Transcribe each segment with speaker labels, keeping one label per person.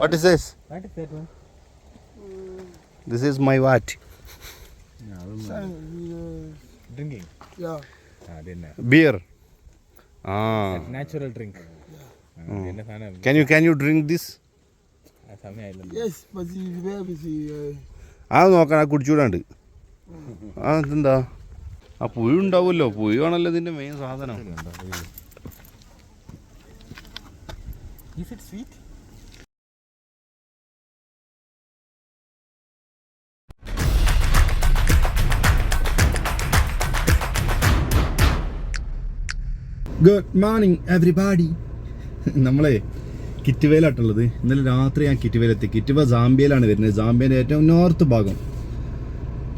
Speaker 1: What is this this is my VAT
Speaker 2: drinking
Speaker 3: Yeah.
Speaker 2: അതന്നെ
Speaker 1: beer ആ
Speaker 2: natural drink എന്നെ സാധനം
Speaker 1: can you can you drink this
Speaker 2: ആ സമയമായില്ല
Speaker 3: Yes, but you have the. Uh,
Speaker 1: ആ നോക്കാൻ ആ കുടിച്ചുകൂടാണ്ട് ആ എന്താ ആ പുഴു ഉണ്ടാവുമല്ലോ. പുഴുവാണല്ലോ ഇതിന്റെ മെയിൻ സാധനം.
Speaker 2: Is it sweet?
Speaker 1: Good morning everybody നമ്മളെ കിറ്റുവേലാട്ടുള്ളത്. ഇന്നലെ രാത്രി ഞാൻ കിറ്റുവേലെത്തി. കിറ്റുവ സാമ്പിയയിലാണ് വരുന്നത്. സാമ്പിയന്റെ ഏറ്റവും നോർത്ത് ഭാഗം.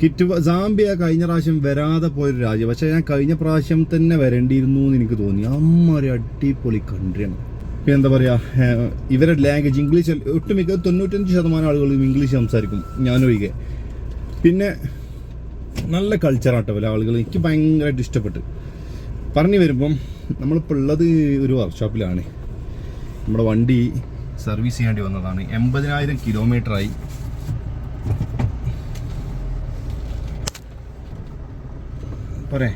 Speaker 1: കിറ്റുവ സാമ്പിയ കഴിഞ്ഞ പ്രാവശ്യം വരാതെ പോയൊരു രാജ്യം. പക്ഷേ ഞാൻ കഴിഞ്ഞ പ്രാവശ്യം തന്നെ വരേണ്ടിയിരുന്നു എന്ന് എനിക്ക് തോന്നി. അമ്മ ഒരു അടിപൊളി കൺട്രിയാണ് പിന്നെ എന്താ പറയുക ഇവരുടെ ലാംഗ്വേജ് ഇംഗ്ലീഷ് ഒട്ടുമിക്ക തൊണ്ണൂറ്റഞ്ച് ശതമാനം ആളുകളും ഇംഗ്ലീഷ് സംസാരിക്കും ഞാനൊഴികെ പിന്നെ നല്ല കൾച്ചറാട്ടോ പല ആളുകൾ എനിക്ക് ഭയങ്കരമായിട്ട് ഇഷ്ടപ്പെട്ട്. പറഞ്ഞു വരുമ്പം നമ്മളിപ്പോൾ ഉള്ളത് ഒരു വർക്ക്ഷോപ്പിലാണ് നമ്മുടെ വണ്ടി സർവീസ് ചെയ്യേണ്ടി വന്നതാണ്. എൺപതിനായിരം കിലോമീറ്ററായി പോരെ.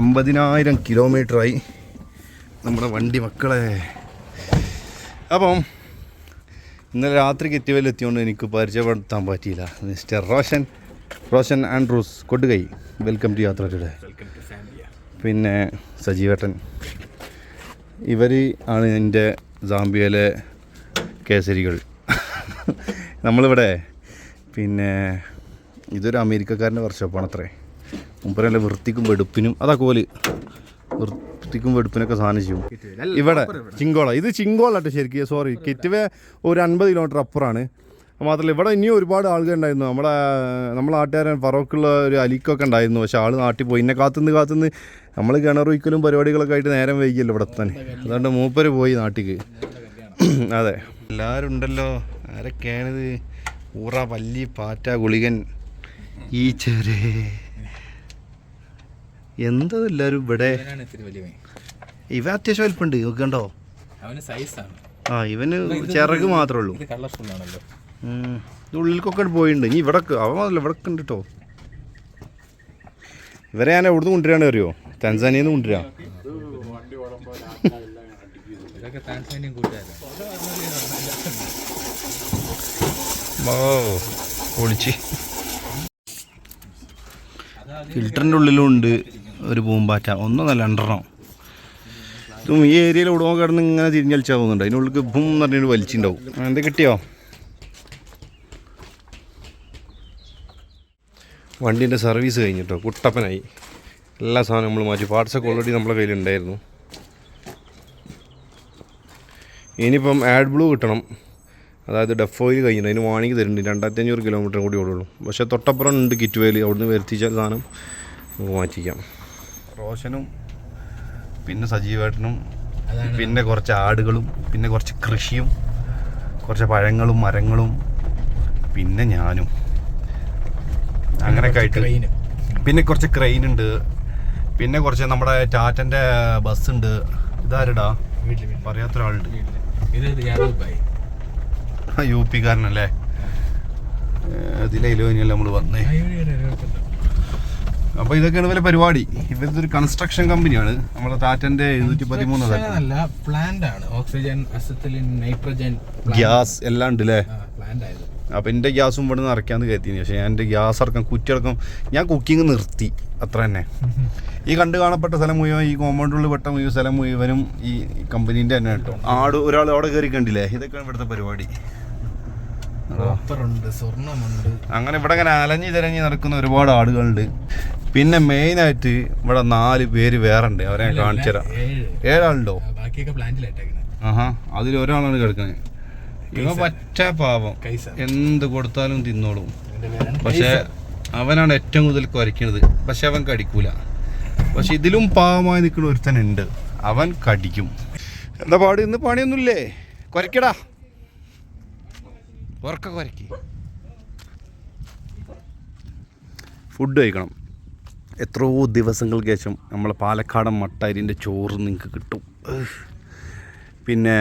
Speaker 1: എൺപതിനായിരം കിലോമീറ്ററായി നമ്മുടെ വണ്ടി മക്കളെ. അപ്പം ഇന്നലെ രാത്രി കെറ്റിവയിൽ എത്തിയോണ്ട് എനിക്ക് പരിചയപ്പെടുത്താൻ പറ്റിയില്ല. മിസ്റ്റർ റോഷൻ റോഷൻ ആൻഡ്രൂസ് കൊട്ടുകൈ വെൽക്കം ടു യാത്ര ടുഡേ. പിന്നെ സജീവേട്ടൻ. ഇവർ ആണ് എന്റെ സാമ്പിയയിലെ കേസരികൾ. നമ്മളിവിടെ പിന്നെ ഇതൊരു അമേരിക്കക്കാരന്റെ വർക്ക്ഷോപ്പാണ് അത്രേ മുമ്പരല്ല വൃത്തിക്കും വെടുപ്പിനും അതാ കോൽ. വൃത്തിക്കും വെടുപ്പിനൊക്കെ സാധനം ചെയ്യും. ഇവിടെ ചിങ്കോള. ഇത് ചിങ്കോളാട്ടെ ശരിക്കും. സോറി കിറ്റ്വേ ഒരു അൻപത് കിലോമീറ്റർ അപ്പുറമാണ് മാത്രമല്ല ഇവിടെ ഇനിയും ഒരുപാട് ആളുകൾ ഉണ്ടായിരുന്നു. നമ്മുടെ നമ്മളെ നാട്ടുകാരൻ ഫറോക്കുള്ള ഒരു അലിക്കൊക്കെ ഉണ്ടായിരുന്നു. പക്ഷെ ആൾ നാട്ടിൽ പോയി. എന്നെ കാത്തുനിന്ന് കാത്തുനിന്ന് നമ്മൾ കിണർ ഒഴിക്കലും പരിപാടികളൊക്കെ ആയിട്ട് നേരം വൈകിയല്ലോ ഇവിടെ തന്നെ. അതുകൊണ്ട് മൂപ്പര് പോയി നാട്ടിക്ക്. അതെ. എല്ലാവരും ഉണ്ടല്ലോ. ആരൊക്കെയാണിത്? ഊറ പല്ലി പാറ്റ ഗുളികൻ. ഈച്ചരേ എന്താ എല്ലാവരും ഇവിടെ? ഇവ അത്യാവശ്യം വലിപ്പുണ്ട്. നോക്കണ്ടോ ആ ഇവന് ചിറക് മാത്രമേ ഉള്ളൂ. ഉള്ളിലേക്കൊക്കെ പോയിട്ടുണ്ട്. ഇനി ഇവിടെ അവ മാത്രമല്ല ഇവിടെ ഉണ്ട് കേട്ടോ ഇവരെ ഞാൻ എവിടുന്ന് കൊണ്ടുവരാണ് അറിയോ? തൻസാനിയിൽ നിന്ന് കൊണ്ടുവരാം ഓ പൊളിച്ച്. ഫിൽറ്ററിന്റെ ഉള്ളിലും ഉണ്ട്. ഒരു പൂമ്പാറ്റ. ഒന്നൊന്നല്ല രണ്ടെണ്ണം. ഇതും ഈ ഏരിയയിൽ ഉടമ കിടന്ന് ഇങ്ങനെ തിരിഞ്ഞളിച്ചാൽ പോകുന്നുണ്ട് അതിനുള്ളിൽ ബും എന്ന് പറഞ്ഞൊരു വലിച്ചുണ്ടാവും. എന്ത് കിട്ടിയോ? വണ്ടീന്റെ സർവീസ് കഴിഞ്ഞിട്ടോ? കുട്ടപ്പനായി. എല്ലാ സാധനവും നമ്മൾ മാറ്റി. പാർട്സൊക്കെ ഓൾറെഡി നമ്മളെ കയ്യിലുണ്ടായിരുന്നു. ഇനിയിപ്പം ആഡ് ബ്ലൂ കിട്ടണം. അതായത് ഡെഫ് ഓയിൽ കഴിഞ്ഞു അതിന് വാണിക്ക് തരുന്നുണ്ട്. രണ്ടായിരത്തി അഞ്ഞൂറ് കിലോമീറ്റർ കൂടി ഓടുള്ളൂ. പക്ഷേ തൊട്ടപ്പുറം ഉണ്ട് കിറ്റ് വേലി അവിടുന്ന് വരുത്തിച്ച സാധനം നമുക്ക് മാറ്റിക്കാം. റോഷനും പിന്നെ സജീവേട്ടനും പിന്നെ കുറച്ച് ആടുകളും പിന്നെ കുറച്ച് കൃഷിയും കുറച്ച് പഴങ്ങളും മരങ്ങളും പിന്നെ ഞാനും. അങ്ങനെയൊക്കെ ആയിട്ട് പിന്നെ കുറച്ച് ക്രെയിൻ ഉണ്ട്. പിന്നെ കുറച്ച് നമ്മുടെ ടാറ്റന്റെ ബസ് ഉണ്ട്. ഇതാരടാ?
Speaker 2: പറയാത്ത ഒരാളുണ്ട്.
Speaker 1: യു
Speaker 2: പി കാരനല്ലേ ഇതിലെ ഇലോനിയല്ല
Speaker 1: യു പിക്കാരനല്ലേ ഇതിലോ ഇനിയല്ല നമ്മൾ വന്നേ അപ്പോൾ ഇതൊക്കെയാണ് ഇവരെ പരിപാടി. ഇവരിതൊരു കൺസ്ട്രക്ഷൻ കമ്പനിയാണ് നമ്മുടെ ടാറ്റന്റെ എഴുന്നൂറ്റി പതിമൂന്ന്
Speaker 2: അല്ല പ്ലാന്റ് ആണ്. ഓക്സിജൻ നൈട്രജൻ
Speaker 1: ഗ്യാസ് എല്ലാം ഉണ്ട് അല്ലേ അപ്പോൾ എന്റെ ഗ്യാസും ഇവിടെ നിന്ന് ഇറക്കാന്ന് പക്ഷെ പക്ഷേ ഞാൻ എന്റെ ഗ്യാസ് ഇറക്കം കുറ്റിയടക്കം ഞാൻ കുക്കിംഗ് നിർത്തി. അത്ര തന്നെ. ഈ കണ്ടു കാണപ്പെട്ട സ്ഥലം മുഴുവൻ ഈ കോമ്പൗണ്ടുള്ളിൽ പെട്ട മുഴുവൻ സ്ഥലം മുഴുവനും ഈ കമ്പനീന്റെ തന്നെ കേട്ടോ. ആട് ഒരാൾ അവിടെ കയറി കണ്ടില്ലേ? ഇതൊക്കെയാണ് ഇവിടുത്തെ പരിപാടി. അങ്ങനെ ഇവിടെ ഇങ്ങനെ അലഞ്ഞു തിരഞ്ഞു നടക്കുന്ന ഒരുപാട് ആളുകളുണ്ട് പിന്നെ മെയിൻ ആയിട്ട് ഇവിടെ നാല് പേര് വേറെ ഉണ്ട് അവരെ കാണിച്ചു തരാം
Speaker 2: ഏഴ്
Speaker 1: ഏഴാളുണ്ടോ?
Speaker 2: ആ,
Speaker 1: ആഹാ അതിൽ ഒരാളാണ് കിടക്കുന്നത് ഇവ പറ്റ പാവം. എന്ത് കൊടുത്താലും തിന്നോളും. പക്ഷെ അവനാണ് ഏറ്റവും കൂടുതൽ കുരയ്ക്കുന്നത് പക്ഷെ അവൻ കടിക്കൂല. പക്ഷെ ഇതിലും പാവമായി നിൽക്കുന്ന ഒരുത്തൻ ഉണ്ട് അവൻ കടിക്കും. എന്താ പാട്? ഇന്ന് പണിയൊന്നുമില്ലേ? കുരയ്ക്കടാ. ഉറക്ക കുരയ്ക്ക്. ഫുഡ് കഴിക്കണം. എത്രയോ ദിവസങ്ങൾക്ക് ശേഷം നമ്മളെ പാലക്കാടൻ മട്ടരിന്റെ ചോറ് നിങ്ങൾക്ക് കിട്ടും. പിന്നെ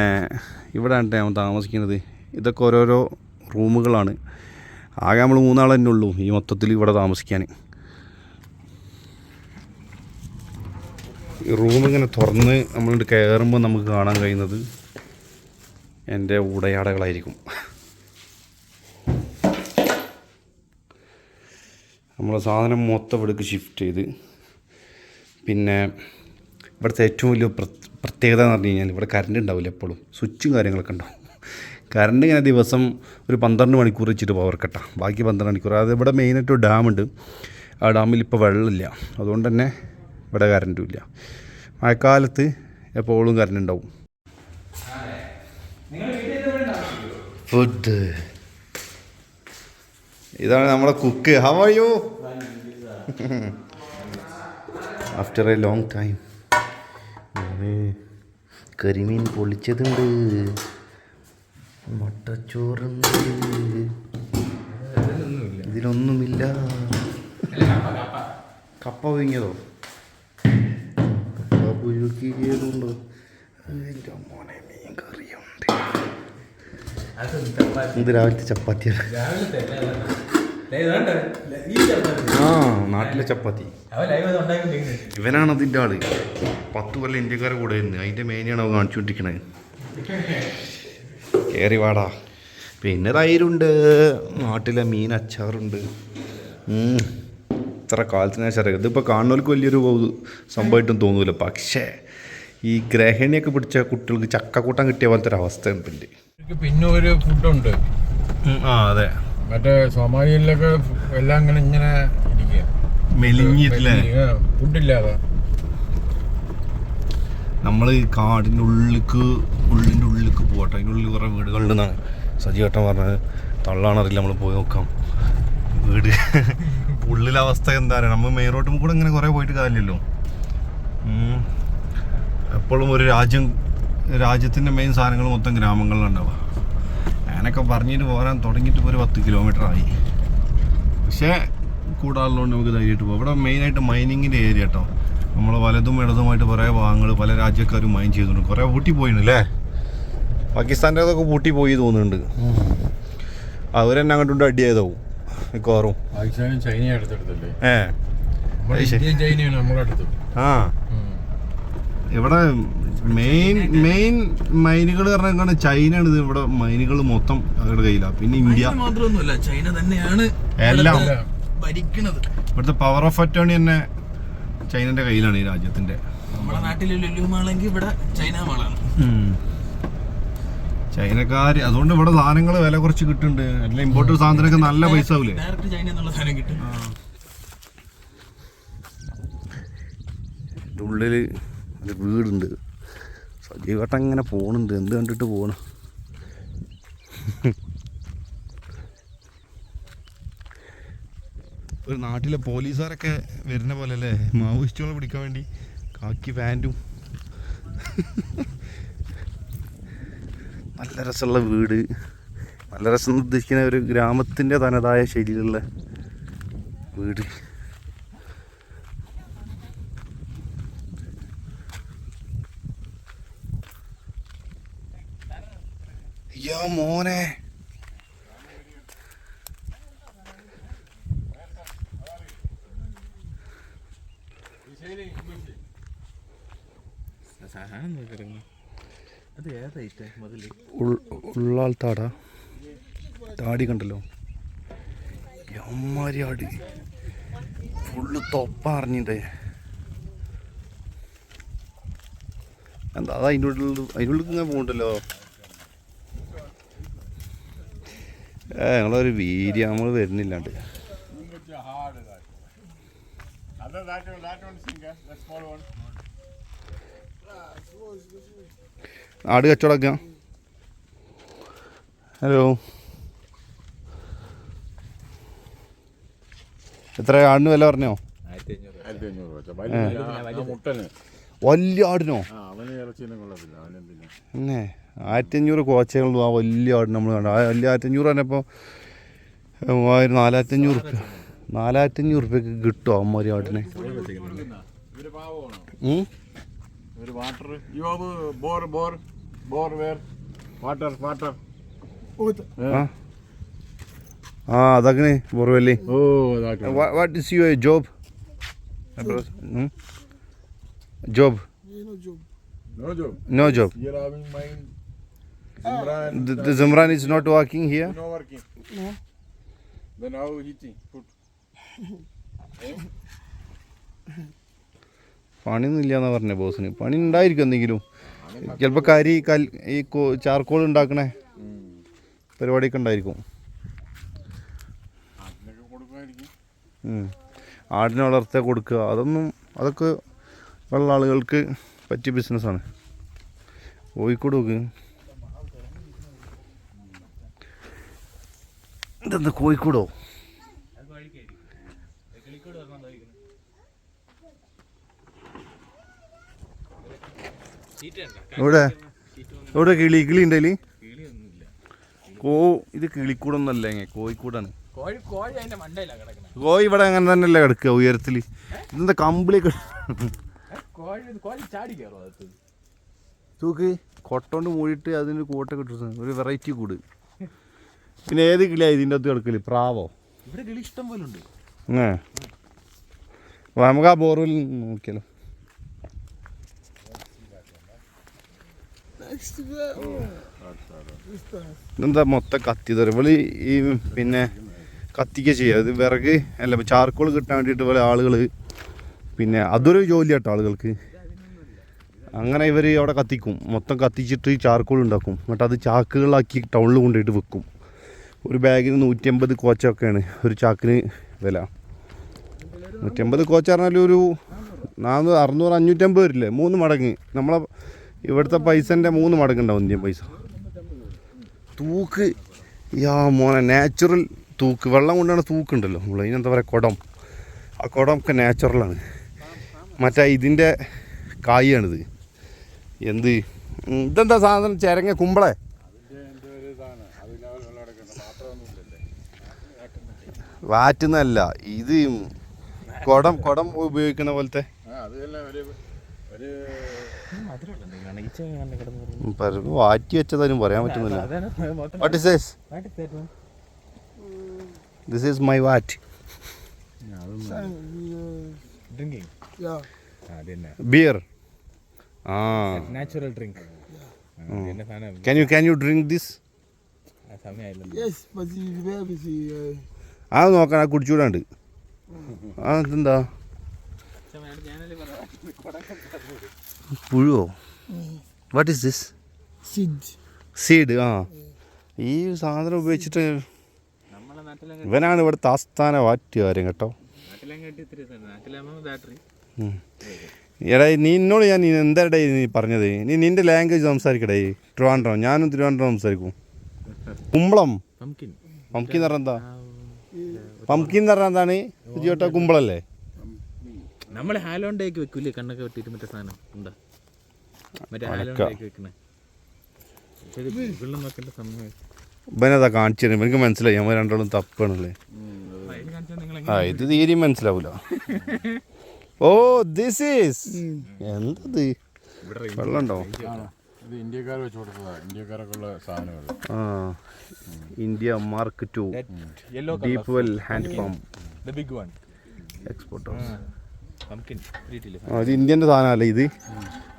Speaker 1: ഇവിടെ ആണ് ഞാൻ താമസിക്കുന്നത്. ഇതൊക്കെ ഓരോരോ റൂമുകളാണ്. ആകെ നമ്മൾ മൂന്നാൾ തന്നെ ഉള്ളൂ ഈ മൊത്തത്തിൽ ഇവിടെ താമസിക്കാൻ. ഈ റൂം ഇങ്ങനെ തുറന്ന് നമ്മളിട്ട് കയറുമ്പോൾ നമുക്ക് കാണാൻ കഴിയുന്നത് എന്റെ ഉടയാടകളായിരിക്കും. നമ്മളെ സാധനം മൊത്തം ഇവിടേക്ക് ഷിഫ്റ്റ് ചെയ്ത്. പിന്നെ ഇവിടുത്തെ ഏറ്റവും വലിയ പ്ര- പ്രത്യേകത എന്ന് പറഞ്ഞു കഴിഞ്ഞാൽ ഇവിടെ കറണ്ട് ഉണ്ടാവില്ല എപ്പോഴും. സ്വിച്ചും കാര്യങ്ങളൊക്കെ ഉണ്ടാവും. കറണ്ട് ഇങ്ങനെ ദിവസം ഒരു പന്ത്രണ്ട് മണിക്കൂർ വെച്ചിട്ട് പവർ കട്ടാ ബാക്കി പന്ത്രണ്ട് മണിക്കൂർ. അത് ഇവിടെ മെയിനായിട്ട് ഒരു ഡാമുണ്ട് ആ ഡാമിൽ ഇപ്പോൾ വെള്ളമില്ല അതുകൊണ്ട് തന്നെ ഇവിടെ കറണ്ടും ഇല്ല. മഴക്കാലത്ത് എപ്പോഴും കറണ്ട് ഉണ്ടാവും. ഫുഡ് ഇതാണ് നമ്മുടെ cook. How are you after a long time കരിമീൻ പൊളിച്ചതുണ്ട്. മുട്ടച്ചോറുണ്ട് ഇതിലൊന്നുമില്ല. കപ്പ പുഴുങ്ങിയതോ? കപ്പ പുഴുക്കിയതുണ്ടോ എന്റെ മോനെ മീൻ കറിയുണ്ട്. ഇത് രാവിലത്തെ ചപ്പാത്തിയാണ്. ആ നാട്ടിലെ ചപ്പാത്തി. ഇവനാണ് അതിന്റെ ആൾ. പത്ത് കൊല്ലം ഇന്ത്യക്കാരെ കൂടെ ഉണ്ട് അതിന്റെ മേനിയാണ് അവ കാണിച്ചുകൊണ്ടിരിക്കണത് കയറി വാടാ. പിന്നെ തൈരുണ്ട്. നാട്ടിലെ മീൻ അച്ചാറുണ്ട്. ഇത്ര കാലത്തിന് ശേഷം ഇതിപ്പോൾ കാണുന്നവർക്ക് വലിയൊരു സംഭവമായിട്ടും തോന്നൂല. പക്ഷേ ഈ ഗ്രഹിണിയൊക്കെ പിടിച്ച കുട്ടികൾക്ക് ചക്കക്കൂട്ടം കിട്ടിയ പോലത്തെ ഒരു അവസ്ഥ
Speaker 2: പിന്നെ ഒരു ഫുഡുണ്ട്
Speaker 1: ആ അതെ.
Speaker 2: മറ്റേ സോമാലിയിലൊക്കെ എല്ലാം ഇങ്ങനെ ഇങ്ങനെ ഇരിക്കുക.
Speaker 1: മെലിഞ്ഞിട്ടില്ലേ?
Speaker 2: ഫുഡില്ലാതെ
Speaker 1: നമ്മൾ കാടിന്റെ ഉള്ളിലേക്ക് ഉള്ളിന്റെ ഉള്ളിലേക്ക് പോകട്ടെ അതിന്റെ ഉള്ളിൽ കുറേ വീടുകളുണ്ടെന്നാണ് സജീവട്ടം പറഞ്ഞത്. തള്ളാണറിയില്ല നമ്മൾ പോയി നോക്കാം. വീട് ഉള്ളിലെ അവസ്ഥ എന്താ നമ്മൾ മെയിൻ റോഡിൽ കൂടെ ഇങ്ങനെ കുറേ പോയിട്ട് കാര്യമില്ലല്ലോ. എപ്പോഴും ഒരു രാജ്യം രാജ്യത്തിന്റെ മെയിൻ സാധനങ്ങൾ മൊത്തം ഗ്രാമങ്ങളിലുണ്ടാവുക. ഞാനൊക്കെ പറഞ്ഞിട്ട് പോരാൻ തുടങ്ങിയിട്ട് ഒരു പത്ത് കിലോമീറ്റർ ആയി. പക്ഷേ കൂടാറുള്ളതുകൊണ്ട് നമുക്ക് ധൈര്യമായിട്ട് പോകും ഇവിടെ മെയിനായിട്ട് മൈനിങ്ങിന്റെ ഏരിയ കേട്ടോ നമ്മൾ വലതും ഇടതുമായിട്ട് കുറേ ഭാഗങ്ങൾ പല രാജ്യക്കാരും മൈൻ ചെയ്തിട്ടുണ്ട്. കുറേ പൂട്ടി പോയിട്ടുണ്ട് പാകിസ്ഥാന്റെ അതൊക്കെ പൂട്ടി പോയി തോന്നുന്നുണ്ട്. അവർ അങ്ങോട്ടും അടിയായതാവും മിക്കവാറും.
Speaker 2: പാകിസ്ഥാനും ഏഹ്
Speaker 1: ഏ. ആ. ഇവിടെ മെയിൻ മെയിൻ മൈനുകൾ പറഞ്ഞാൽ ചൈനയാണ് ഇത് ഇവിടെ മൈനുകൾ മൊത്തം അവരുടെ കയ്യിലാണ് പിന്നെ ഇന്ത്യ
Speaker 4: മാത്രമൊന്നുമല്ല ചൈന തന്നെയാണ്
Speaker 1: എല്ലാം.
Speaker 4: ഭരിക്കണത്
Speaker 1: ഇവിടുത്തെ പവർ ഓഫ് അറ്റോണി തന്നെ ചൈനന്റെ കയ്യിലാണ് ഈ രാജ്യത്തിന്റെ.
Speaker 4: നമ്മുടെ നാട്ടിലെ ലുലു മാളെങ്കിൽ ഇവിടെ ചൈന മാളാണ്.
Speaker 1: ചൈനക്കാർ അതുകൊണ്ട് ഇവിടെ സാധനങ്ങൾ വില കുറച്ച് കിട്ടുന്നുണ്ട്. അല്ല ഇമ്പോർട്ട് സാധനമൊക്കെ നല്ല പൈസ ആവില്ലേ
Speaker 4: ഡയറക്റ്റ് ചൈന എന്നുള്ള സാധനം കിട്ടും.
Speaker 1: ഉള്ളിൽ ഒരു വീടുണ്ട്. സജീവട്ടം ഇങ്ങനെ പോണുണ്ട്. എന്ത് കണ്ടിട്ട് പോകണം ഒരു നാട്ടിലെ പോലീസുകാരൊക്കെ വരുന്ന പോലെ അല്ലേ മാവോയിസ്റ്റുകളെ പിടിക്കാൻ വേണ്ടി കാക്കി പാന്റും നല്ല രസമുള്ള വീട്. നല്ല രസം ഉദ്ദേശിക്കുന്ന ഒരു ഗ്രാമത്തിന്റെ തനതായ ശൈലിയിലുള്ള വീട്. അയ്യോ മോനെ. ഉള്ളാൾ താട. കണ്ടല്ലോ. അമ്മാരി ആടി. ഫുള്ള് തൊപ്പ അറിഞ്ഞിട്ടേ. എന്താ അത് അതിന്റെ ഉള്ളിൽ അതിന്റെ ഉള്ളിൽ ഇങ്ങനെ പോകണ്ടല്ലോ ഏ ഞങ്ങളൊരു വീര്യ നമ്മൾ വരുന്നില്ലാണ്ട്. ആട് കച്ചവടക്കാം? ഹലോ. എത്ര ആടിന് വില പറഞ്ഞോ?
Speaker 2: വലിയ
Speaker 1: ആടിനോ?
Speaker 2: അവന് ഇറച്ചിയൊന്നും കൊള്ളത്തില്ല. അവനെന്തിനാ?
Speaker 1: പിന്നെ ആയിരത്തി അഞ്ഞൂറ് കോച്ചകളുള്ളൂ ആ വലിയ ആട് നമ്മൾ കണ്ട ആ വലിയ ആയിരത്തി അഞ്ഞൂറ് തന്നെ ഇപ്പോൾ മൂവായിരം നാലായിരത്തി അഞ്ഞൂറ് റുപ്യ. നാലായിരത്തി അഞ്ഞൂറ് റുപ്യക്ക് കിട്ടുമോ അമ്മമാരി ആട്ടിനെ
Speaker 3: ഇവർ പാവമാണോ
Speaker 1: ഉം?
Speaker 3: ഇവർ water you bore bore bore where water water
Speaker 1: ആ അതങ്ങനെ ബോർവെല്ലി what is your job job
Speaker 3: no job
Speaker 1: no job
Speaker 3: having mine Imran
Speaker 1: The Zimran is not working here.
Speaker 3: no working. No. Then how eating food
Speaker 1: പണിയൊന്നും എന്നാ പറഞ്ഞേ ബോസിന്. പണി ഉണ്ടായിരിക്കും എന്തെങ്കിലും ചിലപ്പോൾ കരി കൽ ഈ ചാർക്കോൾ ഉണ്ടാക്കണേ. പരിപാടിയൊക്കെ ഉണ്ടായിരിക്കും. ആടിനെ വളർത്ത കൊടുക്കുക. അതൊന്നും അതൊക്കെ ഉള്ള ആളുകൾക്ക് പറ്റിയ ബിസിനസ്സാണ് കോഴിക്കോട് നോക്ക്. ഇതെന്താ കോഴിക്കോടോ? ഇവിടെ ഇവിടെ കിളി? കിളി ഉണ്ടല്ലേ കോ ഇത് കിളിക്കൂടൊന്നല്ല കോഴിക്കൂടാണ്.
Speaker 2: കോഴി
Speaker 1: ഇവിടെ അങ്ങനെ തന്നെയല്ലേ കിടക്കുക ഉയരത്തിൽ ഇതെന്താ
Speaker 2: അത്
Speaker 1: തൂക്ക് കൊട്ടോണ്ട് മൂടിയിട്ട് അതിന് കൂട്ടൊക്കെ ഇട്ടു ഒരു വെറൈറ്റി കൂട്. പിന്നെ ഏത് കിളിയാണ് ഇതിന്റെ അകത്ത് കിടക്കൽ? പ്രാവോ?
Speaker 2: ഇവിടെ കിളി ഇഷ്ടം പോലെ ഉണ്ട്.
Speaker 1: ഏ നമുക്ക് ആ ബോർവെൽ നോക്കിയാലോ. എന്താ മൊത്തം കത്തി തരും? ഇവൾ ഈ പിന്നെ കത്തിക്ക ചെയ്യുക അത് വിറക് അല്ല ചാർക്കോൾ കിട്ടാൻ വേണ്ടിയിട്ട് പോലെ ആളുകൾ പിന്നെ അതൊരു ജോലി കേട്ടോ ആളുകൾക്ക്. അങ്ങനെ ഇവർ അവിടെ കത്തിക്കും. മൊത്തം കത്തിച്ചിട്ട് ചാർക്കോൾ ഉണ്ടാക്കും. എന്നിട്ട് അത് ചാക്കുകളാക്കി ടൗണിൽ കൊണ്ടുപോയിട്ട് വിൽക്കും ഒരു ബാഗിന് നൂറ്റമ്പത് കോച്ചൊക്കെയാണ്. ഒരു ചാക്കിന് വില. നൂറ്റമ്പത് കോച്ച് പറഞ്ഞാൽ ഒരു നാനൂറ് അറുന്നൂറ് അഞ്ഞൂറ്റമ്പത് വരില്ലേ? മൂന്ന് മടങ്ങ്. നമ്മളെ ഇവിടുത്തെ പൈസന്റെ മൂന്ന് മടങ്ങ് ഉണ്ടാവും ഇന്ത്യൻ പൈസ. തൂക്ക്. യാ മോനെ നാച്ചുറൽ തൂക്ക്. വെള്ളം കൊണ്ടാണ് തൂക്കുണ്ടല്ലോ നമ്മൾ അതിനെന്താ പറയുക കുടം. ആ കുടം ഒക്കെ നാച്ചുറലാണ് മറ്റേ ഇതിന്റെ കായാണിത് എന്ത്? ഇതെന്താ സാധനം? ചിരങ്ങ കുമ്പളെ? വാറ്റുന്നതല്ല ഇത് കുടം കുടം ഉപയോഗിക്കുന്ന പോലത്തെ. പര- വാറ്റി വെച്ചതാരും പറയാൻ പറ്റുന്നില്ല. What is this this is my VAT beer ആ
Speaker 2: natural drink
Speaker 1: can you can you drink this
Speaker 2: ആ സമയമായില്ലല്ലോ
Speaker 3: നോക്കണം
Speaker 1: ആ കുടിച്ചുകൂടാണ്ട് ആ എന്താ പുഴുവോ? വാട്ട് ഈസ് ദിസ് സീഡ് ആ. ഈ സാധനം ഉപയോഗിച്ചിട്ട് ഇവനാണ് ഇവിടുത്തെ ആസ്ഥാന വാറ്റുകാരൻ കേട്ടോ. എടാ നീ എന്നോട് ഞാൻ എന്താടേ നീ പറഞ്ഞത്? നീ നിന്റെ ലാംഗ്വേജ് സംസാരിക്കടേ ട്രിവാൻഡ്രം. ഞാനും തിരുവനന്തപുരം സംസാരിക്കും. കുമ്പളം.
Speaker 2: പംകിൻ
Speaker 1: പംകിൻ എന്ന് പറഞ്ഞാൽ എന്താ? പംകിൻ എന്ന് പറഞ്ഞാൽ എന്താണ്? ജിയോട്ട കുമ്പളല്ലേ?
Speaker 2: നമ്മൾ ഹാലോണ്ടേക്ക് വെക്കൂലേ? കണ്ണൊക്കെ വെട്ടിയിട്ട് മറ്റേ സാധനം. എന്താ? മറ്റേ ഹാലോണ്ടേക്ക് വെക്കണേ. സമയം.
Speaker 1: ഇവനതാ കാണിച്ചു തരും എനിക്ക് മനസ്സിലായി. നമ്മൾ രണ്ടോളം തപ്പാണല്ലേ? ആ ഇത് തീരെയും മനസ്സിലാവൂല. ഓ ദിസ് ഈസ് എന്തത് വെള്ളം ഉണ്ടോ?
Speaker 3: ഇത് ഇന്ത്യക്കാർ വെച്ച് കൊടുത്തതാ. ഇന്ത്യക്കാരൊക്കെ സാധനങ്ങൾ
Speaker 1: ആ India mark two.
Speaker 2: Yellow
Speaker 1: deep well hand pump
Speaker 2: the big one
Speaker 1: export
Speaker 2: pumpkin
Speaker 1: ആ ഇത് ഇന്ത്യന്റെ സാധനമല്ലേ ഇത്?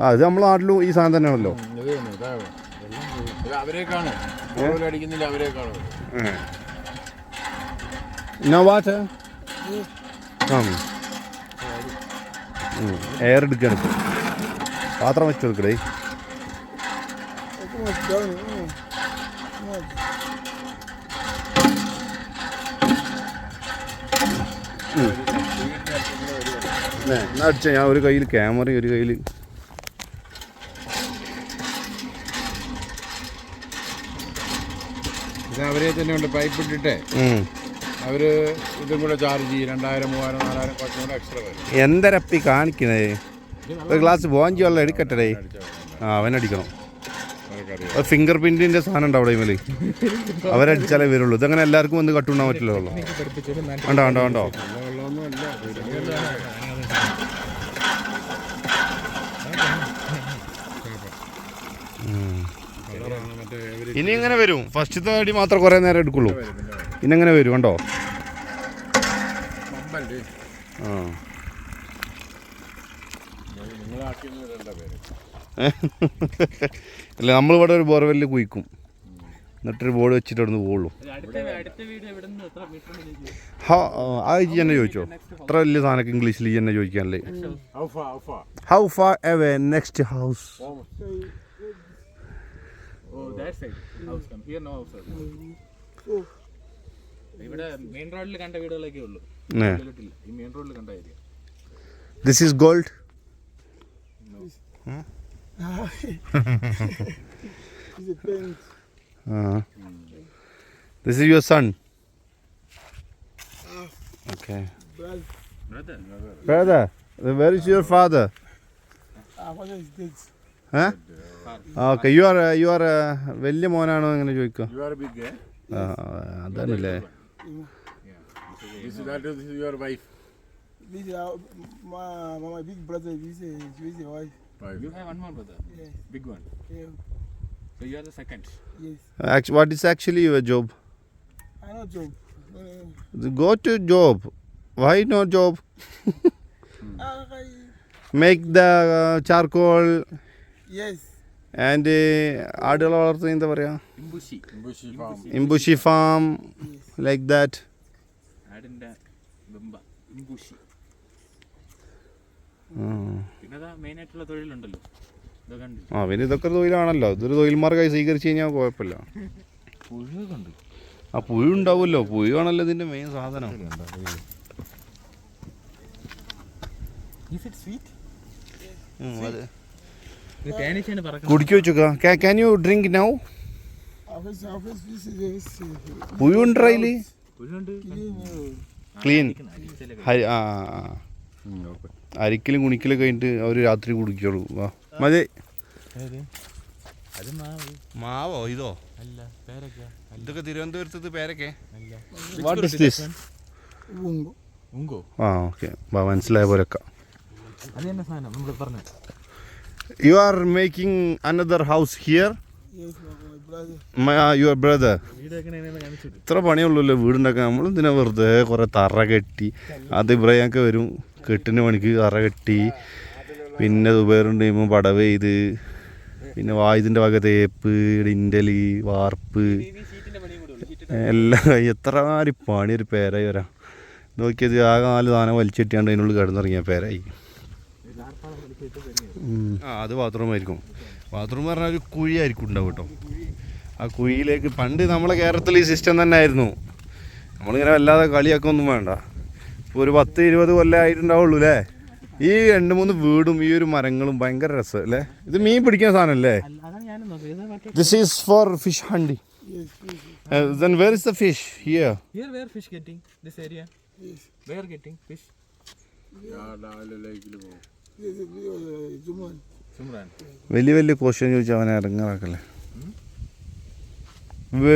Speaker 1: ആ ഇത് നമ്മളെ നാട്ടിലും ഈ സാധനം തന്നെയാണല്ലോ.
Speaker 3: അവരേക്കാണ്. അടിക്കുന്നില്ല അവരേക്കാണ്
Speaker 1: നോ വാട്ട് ആ എയർ എടുക്കണം പാത്രം വെച്ച് കൊടുക്കടേ
Speaker 3: oh. come
Speaker 1: എന്നാ അടിച്ച. ഞാൻ ഒരു കയ്യിൽ ക്യാമറ ഒരു കയ്യിൽ
Speaker 3: അവരെ തന്നെ ഉണ്ട് പൈപ്പ് ഇട്ടിട്ടേ. അവർ ഇതും കൂടെ ചാർജ് ചെയ്യും. രണ്ടായിരം മൂവായിരം നാലായിരം കുറച്ചും കൂടെ എക്സ്ട്രാ വരും.
Speaker 1: എന്തരപ്പി കാണിക്കണേ? ഒരു ഗ്ലാസ് ബോഞ്ചി വെള്ളം എടുക്കട്ടെ ആ അവനടിക്കണം. ഫിംഗർ പ്രിന്റിന്റെ സാധനം ഉണ്ട് അവിടെ ഇമലി അവരടിച്ചാലേ വരുള്ളൂ. ഇതങ്ങനെ എല്ലാവർക്കും വന്ന് കട്ടുണ്ടാൻ പറ്റില്ലല്ലോ ഉണ്ടോ ഉണ്ടോ ഉണ്ടോ ഇനി ഇങ്ങനെ വരും. ഫസ്റ്റത്തെ അടി മാത്രം കുറേ നേരം എടുക്കുള്ളൂ. ഇനി എങ്ങനെ വരും കണ്ടോ? ആ
Speaker 3: നിങ്ങളാക്കിയെന്ന് രണ്ട പേര്
Speaker 1: അല്ല നമ്മളിവിടെ ഒരു ബോർവെല്ലിൽ കുയിക്കും എന്നിട്ടൊരു ബോർഡ് വെച്ചിട്ട് അവിടെ നിന്ന് പോകുള്ളൂ
Speaker 2: മീറ്റർ
Speaker 1: ഹാ ആ തന്നെ ചോദിച്ചോ? അത്ര വലിയ സാധനമൊക്കെ ഇംഗ്ലീഷിൽ ഈ തന്നെ ചോദിക്കാനല്ലേ? How far away next house
Speaker 2: ഇവിടെ മെയിൻ റോഡിൽ കണ്ട വീടുകളൊക്കെ ഉള്ളൂ. ഈ മെയിൻ റോഡിൽ കണ്ട area
Speaker 1: this is gold this is your son okay
Speaker 2: brother
Speaker 1: Brother, where is your father? Huh? Okay you are you are വലിയ മോനാണോ അങ്ങനെ ചോദിക്കുക
Speaker 3: യു ആർ ബിഗ്
Speaker 1: ആ, അതാണല്ലേ.
Speaker 3: This that this your wife
Speaker 5: This is uh, my, my big brother. Is is Yes.
Speaker 2: Big one
Speaker 5: Yeah.
Speaker 2: So you are the second
Speaker 5: Yes.
Speaker 1: What is actually your job
Speaker 5: I know job. Uh,
Speaker 1: go to job why no job
Speaker 5: I,
Speaker 1: make the charcoal
Speaker 5: yes.
Speaker 1: And ആടുകൾ വളർത്തുന്ന എന്താ പറയുക
Speaker 2: ഇമ്പുഷി
Speaker 3: ബുഷി farm
Speaker 1: ഇംബുഷി farm like that
Speaker 2: ആടിന്റെ ബെമ്പ ഇമ്പുഷി പിന്നെ അതാ മെയിൻ ആയിട്ടുള്ള തൊഴിലുണ്ടല്ലോ ഇതൊക്കെ ഉണ്ട്
Speaker 1: ആ പിന്നെ ഇതൊക്കെ ഒരു തൊഴിലാണല്ലോ. ഇതൊരു തൊഴിൽ മാർഗമായി സ്വീകരിച്ചു കഴിഞ്ഞാൽ കുഴപ്പമില്ല. ആ പുഴു ഉണ്ടാവുമല്ലോ. പുഴുവാണല്ലോ ഇതിന്റെ മെയിൻ സാധനം. കുടിക്കു വെച്ചോക്ക ക്യാൻ യു ഡ്രിങ്ക് നൗ പുഴുണ്ടോ
Speaker 5: uh,
Speaker 1: ക്ലീൻ ഹരി ആ ആ, ആ. അരിക്കലും കുണിക്കലും കഴിഞ്ഞിട്ട് അവർ രാത്രി കുടിക്കുള്ളൂ. വാ. മതി.
Speaker 2: അത് മാവ്
Speaker 1: മാവോ ഇതോ?
Speaker 2: അല്ല പേരൊക്കെ
Speaker 1: ഇതൊക്കെ തിരുവനന്തപുരത്ത് പേരൊക്കെ?
Speaker 2: അല്ല.
Speaker 1: വാട്ട് ഇസ് ദിസ് ആ ഓക്കെ. മനസ്സിലായ പോലൊക്കെ
Speaker 2: അത് തന്നെ സാധനം നമ്മൾ പറഞ്ഞു.
Speaker 1: You are making another house here your brother ഇത്ര പണിയുള്ളൂല്ലോ വീടുണ്ടാക്കാൻ നമ്മൾ ഇതിനെ വെറുതെ കുറേ തറ കെട്ടി? അത് ഇബ്രാഹിമൊക്കെ വരും. കെട്ടിന് പണിക്ക് അറ കെട്ടി പിന്നെ ദുബൈറുണ്ട് ടീമും പടവ് ചെയ്ത് പിന്നെ വായുതിന്റെ വക തേപ്പ് ഡിന്റൽ വാർപ്പ് എല്ലാം എത്ര മാതിരി പണി ഒരു പേരായി വരാം. നോക്കിയത് ആകെ നാല് സാധനം വലിച്ചിട്ടാണ്ട് അതിനുള്ളിൽ കിടന്നിറങ്ങിയ പേരായി. ആ അത് ബാത്റൂം ആയിരിക്കും. ബാത്റൂം പറഞ്ഞാൽ ഒരു കുഴിയായിരിക്കും ഉണ്ടാവും കേട്ടോ. ആ കുഴിയിലേക്ക് പണ്ട് നമ്മളെ കേരളത്തിൽ ഈ സിസ്റ്റം തന്നെ ആയിരുന്നു. നമ്മളിങ്ങനെ വല്ലാതെ കളിയാക്കൊന്നും വേണ്ട. ഇപ്പോൾ ഒരു പത്ത് ഇരുപത് കൊല്ലം ആയിട്ടുണ്ടാവുള്ളൂ അല്ലേ ഈ രണ്ട് മൂന്ന് വീടും ഈ ഒരു മരങ്ങളും ഭയങ്കര രസം അല്ലേ ഇത് മീൻ പിടിക്കുന്ന
Speaker 2: സാധനല്ലേ?
Speaker 1: This is for fish hunting where is the fish here
Speaker 2: here where fish getting this area
Speaker 5: yes.
Speaker 2: Where getting fish
Speaker 3: രാവിലെ ലേക്കിൽ പോകും
Speaker 5: This is uh,
Speaker 1: വലിയ വലിയ ക്വസ്റ്റ്യൻ ചോദിച്ചാൽ അവനെ ഇറങ്ങാറാക്കല്ലേ?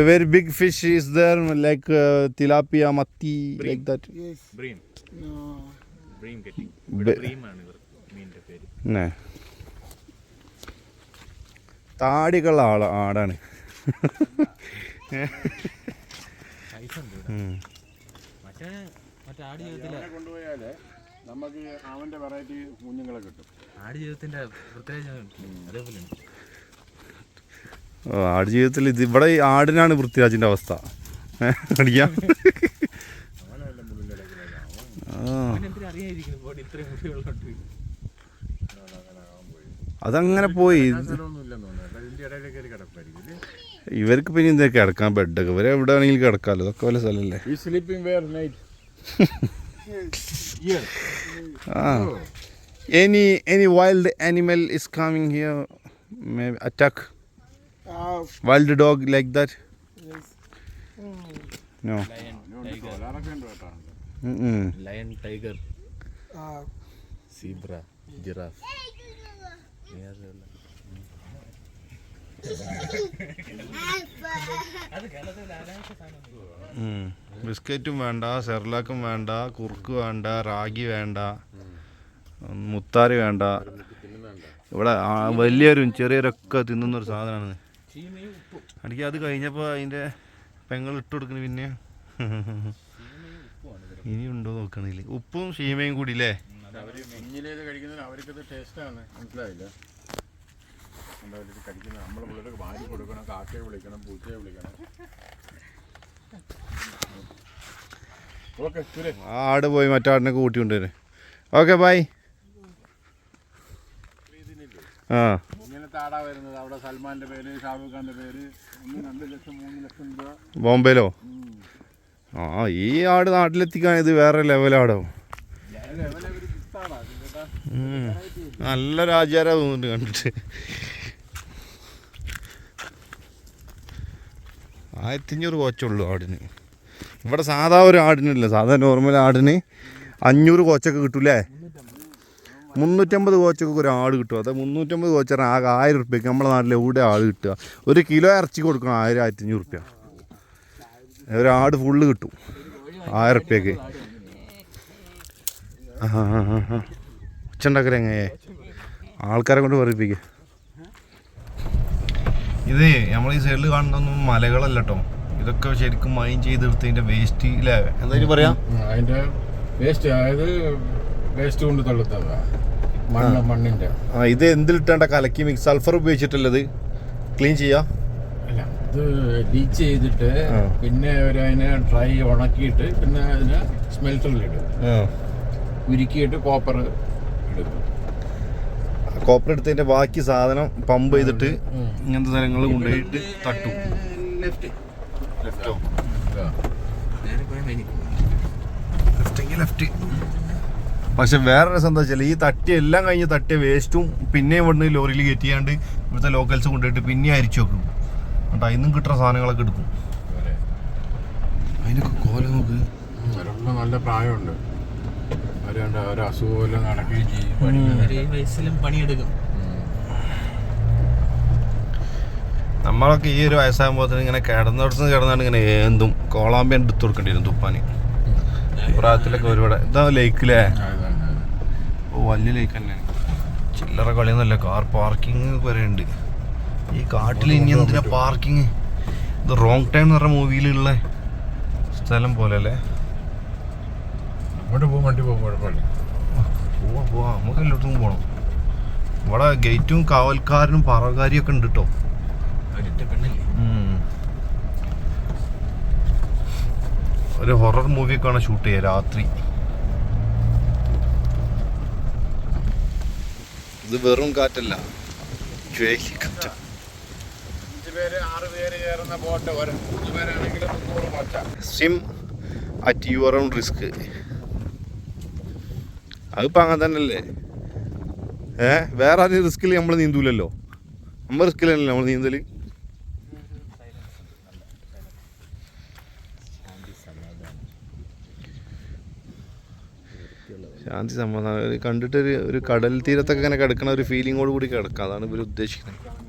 Speaker 1: Very big fish is there like tilapia mathi like that
Speaker 5: Yes.
Speaker 2: Bream
Speaker 5: No.
Speaker 2: Bream getting bream ആണ് ഇവർ മീനിന്റെ പേര്.
Speaker 1: പിന്നെ താടികളുള്ള ആള ആടാണ്.
Speaker 3: നമുക്ക് അവന്റെ വെറൈറ്റി കുഞ്ഞുങ്ങളെ കിട്ടും.
Speaker 2: ആട് ജീവിതത്തിന്റെ പ്രത്യേക അതേപോലെ ഉണ്ട്.
Speaker 1: ഓ, ആട് ജീവിതത്തിൽ ഇത് ഇവിടെ ഈ ആടിനാണ് പൃഥ്വിരാജിന്റെ അവസ്ഥ. അടിക്കാം.
Speaker 2: അറിയാതിരിക്കുന്നു. ബോഡി ഇത്രയും മുടികളുണ്ട്
Speaker 1: അതങ്ങനെ പോയി? ഇവർക്ക് പിന്നെ എന്താ കിടക്കാൻ ബെഡൊക്കെ ഇവരെ എവിടെ ആണെങ്കിലും കിടക്കാമല്ലോ ഇതൊക്കെ വല്ല സ്ഥലമല്ലേ
Speaker 3: ഈ സ്ലീപ്പിംഗ് വെയർ നൈറ്റ്
Speaker 1: ആ. Any any wild animal is coming here may attack
Speaker 5: Uh,
Speaker 1: wild dog like that no
Speaker 2: lion tiger zebra giraffe.
Speaker 1: ബിസ്ക്കറ്റും വേണ്ട സെർലാക്കും വേണ്ട കുറുക്ക് വേണ്ട റാഗി വേണ്ട മുത്താരി വേണ്ട. ഇവിടെ വലിയവരും ചെറിയവരൊക്കെ തിന്നുന്ന ഒരു സാധനമാണ് എനിക്ക് അത് കഴിഞ്ഞപ്പോൾ അതിന്റെ പെങ്ങൾ ഇട്ട് കൊടുക്കുന്നു പിന്നെ ഇനി ഉണ്ടോ നോക്കണില്ല? ഉപ്പും ഷീമയും കൂടി അല്ലേ
Speaker 3: അവർ അവർക്കത് ടേസ്റ്റാണ് മനസ്സിലായില്ല? കഴിക്കുന്നത് പിള്ളേർക്ക് വാരി കൊടുക്കണം കാക്കയെ വിളിക്കണം പൂച്ചയെ വിളിക്കണം. ഓക്കെ സുരേഷ്
Speaker 1: ആട് പോയി മറ്റാടിനൊക്കെ കൂട്ടിക്കൊണ്ടുവരും. ഓക്കെ ബൈ ആ.
Speaker 3: ഇങ്ങനത്തെ ആടാ വരുന്നത്. അവിടെ സൽമാന്റെ പേര് ഷാറുഖ് ഖാന്റെ പേര്. ഒന്ന് രണ്ട് ലക്ഷം മൂന്ന് ലക്ഷം രൂപ.
Speaker 1: ബോംബെയിലോ? ആ ഈ ആട് നാട്ടിലെത്തിക്കാൻ ഇത് വേറെ ലെവലാടോ നല്ലൊരു നല്ല രാജാരാ തോന്നുന്നുണ്ട് കണ്ടിട്ട്. ആയിരത്തി അഞ്ഞൂറ് കോച്ചുള്ളൂ ആടിന്. ഇവിടെ സാധാ ഒരു ആടിനില്ല സാധാ നോർമൽ ആടിന് അഞ്ഞൂറ് കോച്ചൊക്കെ കിട്ടൂലേ മുന്നൂറ്റമ്പത് കോച്ചൊക്കെ ഒരു ആട് കിട്ടും. അത് മുന്നൂറ്റമ്പത് കോച്ചറിന് ആകെ ആയിരം റുപ്യക്ക് നമ്മുടെ നാട്ടിൽ എവിടെ ആട് കിട്ടുക? ഒരു കിലോ ഇറച്ചി കൊടുക്കണം ആയിരം ആയിരത്തി അഞ്ഞൂറ് റുപ്യ ഒരു ആട് ഫുള്ള് കിട്ടും ആയിരം റുപ്യക്ക് ഉച്ചുണ്ടാക്കൽ എങ്ങനെ ആൾക്കാരെ കൊണ്ട് പറയിപ്പിക്കുക ഇത് നമ്മൾ ഈ സൈഡിൽ കാണുന്നൊന്നും മലകളല്ല കേട്ടോ ഇതൊക്കെ ശരിക്കും മൈൻ ചെയ്തെടുത്തതിന്റെ വേസ്റ്റ് ഇല്ലേ എന്തായാലും പറയാം?
Speaker 3: അതിന്റെ വേസ്റ്റ് അതായത് വേസ്റ്റ് കൊണ്ട് തള്ളുത്തതാ. മണ്ണ് മണ്ണിന്റെ.
Speaker 1: ആ ഇത് എന്തിലിട്ടാണ്ട കലക്കി മിക്സ് സൾഫർ ഉപയോഗിച്ചിട്ടുള്ളത് ക്ലീൻ ചെയ്യാ?
Speaker 3: ഇത് ലീച്ച് ചെയ്തിട്ട് പിന്നെ ഒരു അതിനെ ഡ്രൈ ഉണക്കിയിട്ട് പിന്നെ അതിനെ സ്മെൽറ്ററിലിടും ഉരുക്കിയിട്ട് കോപ്പർ എടുക്കും
Speaker 1: കോപ്പർ എടുത്തതിന്റെ ബാക്കി സാധനം പമ്പ് ചെയ്തിട്ട് ഇങ്ങനത്തെ സ്ഥലങ്ങൾ കൊണ്ടുപോയിട്ട് തട്ടും.
Speaker 4: ലെഫ്റ്റ്
Speaker 1: ലെഫ്റ്റെങ്കിൽ പക്ഷെ വേറെ രസം എന്താ വെച്ചാൽ ഈ തട്ടിയ എല്ലാം കഴിഞ്ഞ് തട്ടിയ വേസ്റ്റും പിന്നെയും ഇവിടുന്ന് ലോറിയിൽ കയറ്റിയാണ്ട് ഇവിടുത്തെ ലോക്കൽസ് കൊണ്ടുപോയിട്ട് പിന്നെ അരിച്ചു വെക്കും. എന്നിട്ട് അതിന്നും കിട്ടുന്ന സാധനങ്ങളൊക്കെ എടുക്കും. അതിനൊക്കെ കോല നോക്ക്.
Speaker 3: അവരൊക്കെ നല്ല പ്രായമുണ്ട്. അവരുണ്ട് ഒരു അസുഖമെല്ലാം നടക്കുകയും ചെയ്യും.
Speaker 4: വയസ്സിലും പണിയെടുക്കും.
Speaker 1: നമ്മളൊക്കെ ഈ ഒരു വയസ്സാകുമ്പോൾ ഇങ്ങനെ കിടന്നിടത്ത് കിടന്നാണ് ഇങ്ങനെ എന്തും കോളാമ്പിയൻ എടുത്തു കൊടുക്കേണ്ടി വരും തുപ്പാന് പ്രായത്തിലൊക്കെ ഒരുപാട്. ഇതാ ലേക്കില്ലേ
Speaker 3: അതാണ്.
Speaker 1: ഓ വലിയ ലേക്ക് തന്നെ ചില്ലറ കളിയൊന്നുമല്ല. കാർ പാർക്കിംഗ് വരെ ഉണ്ട് ഈ കാട്ടിൽ ഇനി എന്തിനാ പാർക്കിങ് ഇത് റോങ് ടൈം എന്ന് പറഞ്ഞ മൂവിയിലുള്ള സ്ഥലം പോലെ അല്ലേ?
Speaker 3: അങ്ങോട്ട് പോകും വണ്ടി പോകും കുഴപ്പമില്ല.
Speaker 1: പോവാ പോവാ. നമുക്ക് എല്ലായിടത്തും പോകണം ഇവിടെ ഗേറ്റും കാവൽക്കാരനും പറകാരിയും ഒക്കെ ഉണ്ട് കേട്ടോ ഒരു ഹൊറർ മൂവിയൊക്കെ ആണ് ഷൂട്ട് ചെയ്യുക രാത്രി. ഇത് വെറും കാറ്റല്ല ചുഴലിക്കാറ്റ്
Speaker 3: അഞ്ച് പേര് ആറ് പേര് കയറുന്ന ബോട്ട് ഒരു.
Speaker 1: Swim at your own risk അതിപ്പോൾ അങ്ങനെ തന്നെയല്ലേ? ഏ വേറെ ആരും റിസ്കിൽ നമ്മൾ നീന്തൂലല്ലോ? നമ്മൾ റിസ്കിലല്ലേ നമ്മൾ നീന്തൽ ശാന്തി സമാധാനം. ഒരു കണ്ടിട്ടൊരു ഒരു കടൽ തീരത്തൊക്കെ ഇങ്ങനെ കിടക്കണ ഒരു ഫീലിങ്ങോട് കൂടി കിടക്കാം. അതാണ് ഇവർ ഉദ്ദേശിക്കുന്നത്.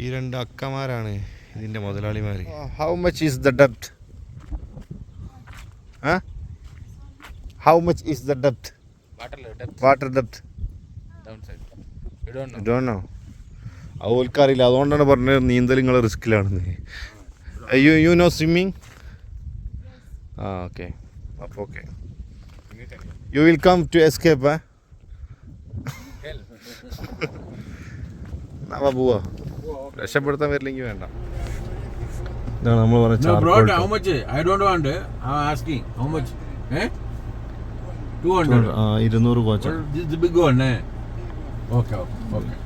Speaker 1: ഈ രണ്ട് അക്കമാരാണ് ഇതിന്റെ മുതലാളിമാർ how much is the depth how much is the depth
Speaker 4: water
Speaker 1: water depth
Speaker 4: down side ഇടണോ
Speaker 1: ഡോണോ അതുകൊണ്ടാണ് പറഞ്ഞത് നീന്തൽ നിങ്ങൾ റിസ്ക്കിലാണെന്ന്. യു യു നോ സ്വിമ്മിങ് ആ ഓക്കെ അപ്പോൾ okay you will come to escape എന്നാ പോവാ രക്ഷപ്പെടുത്താൻ വരില്ലെങ്കിൽ വേണ്ട ഇതാണ് നമ്മൾ പറഞ്ഞ
Speaker 3: want. I'm asking how much. Eh? 200.
Speaker 1: ആ ഇരുന്നൂറ് കോച്ച
Speaker 3: Well, this is the big one, eh? Okay, okay, okay.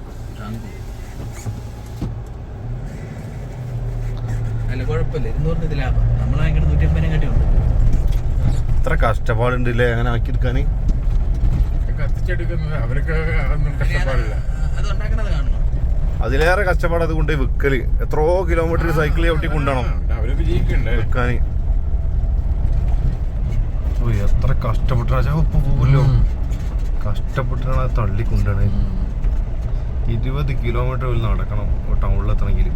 Speaker 4: അല്ല കുഴപ്പമില്ല ഇരുന്നൂറിന് ഇത് ലാഭം നമ്മൾ ഭയങ്കര നൂറ്റി അമ്പതിനെ കാട്ടി ഉണ്ട്
Speaker 1: ഇത്ര കഷ്ടപ്പാടുണ്ട് ഇല്ലേ അങ്ങനെ ആക്കിയെടുക്കാൻ
Speaker 3: കത്തിച്ചെടുക്കുന്നത് അവർക്ക് അതൊന്നും കഷ്ടപ്പാടില്ല
Speaker 4: അത് ഉണ്ടാക്കണത് കാണണം
Speaker 1: അതിലേറെ കഷ്ടപ്പാട് അതുകൊണ്ട് വിൽക്കൽ എത്രയോ കിലോമീറ്റർ സൈക്കിൾ ചവിട്ടി കൊണ്ടുപോകണം വിൽക്കാൻ. എത്ര കഷ്ടപ്പെട്ടോ ഉപ്പ് പോകല്ലോ കഷ്ടപ്പെട്ടാണ് അത് തള്ളി കൊണ്ടുപോണേ ഇരുപത് കിലോമീറ്റർ നടക്കണം. ടൗണിലെത്തണമെങ്കിൽ